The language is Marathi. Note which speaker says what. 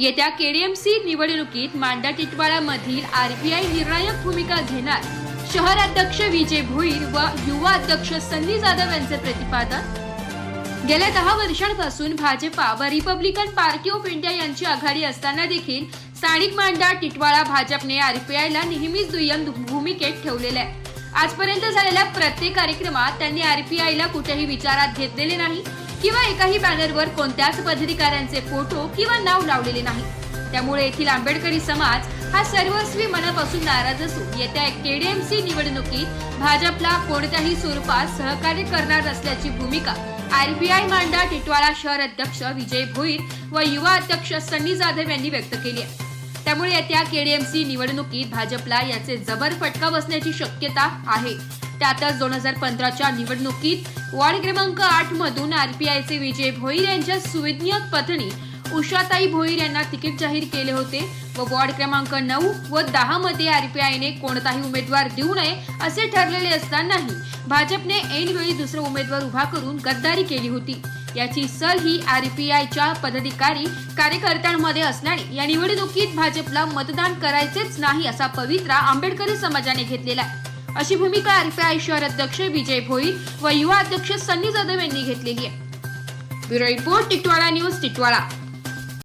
Speaker 1: येत्या केडीएमसी निवडणुकीत मांडा टिटवाळा मधील आरपीआय निर्णायक भूमिका घेणार. शहर अध्यक्ष विजय भोईर व युवा अध्यक्ष सन्नी जाधव यांचे प्रतिपादन. गेल्या दहा वर्षांपासून भाजपा व रिपब्लिकन पार्टी ऑफ इंडिया यांची आघाडी असताना देखील स्थानिक मांडा टिटवाळा भाजपने आरपीआयला नेहमीच दुय्यम भूमिकेत ठेवलेले आहे. आजपर्यंत झालेल्या प्रत्येक कार्यक्रमात त्यांनी आरपीआयला कुठेही विचारात घेतलेले नाही. किंवा एकाही बॅनरवर कोणत्याच पदाधिकाऱ्यांचे फोटो किंवा नाव लावलेले नाही. त्यामुळे येथील आंबेडकरी समाज हा सर्वस्वी मनापासून नाराज असून येत्या केडीएमसी निवडणुकीत भाजपला कोणत्याही स्वरूपात सहकार्य करणार असल्याची भूमिका आरबीआय मांडा टिटवाळा शहर अध्यक्ष विजय भोईर व युवा अध्यक्ष सन्नी जाधव यांनी व्यक्त केली आहे. त्यामुळे येत्या केडीएमसी निवडणुकीत भाजपला याचे जबर फटका बसण्याची शक्यता आहे. त्यातच दोन हजार पंधराच्या निवडणुकीत वार्ड क्रमांक आठ मधून आरपीआयचे विजय भोईर यांच्या सुविज्ञ पत्नी उषाताई भोईर यांना तिकीट जाहीर केले होते व वॉर्ड क्रमांक नऊ व दहा मध्ये आरपीआयने कोणताही उमेदवार देऊ नये असे ठरलेले असतानाही भाजपने ऐनवेळी दुसरा उमेदवार उभा करून गद्दारी केली होती. याची सल ही आरपीआयच्या पदाधिकारी कार्यकर्त्यांमध्ये असल्याने या निवडणुकीत भाजपला मतदान करायचेच नाही असा पवित्रा आंबेडकरी समाजाने घेतलेला आहे. अशी भूमिका आरपीआय शहर अध्यक्ष विजय भोईर व युवा अध्यक्ष सन्नी जाधव यांनी घेतलेली आहे. Bureau report Titwala news Titwala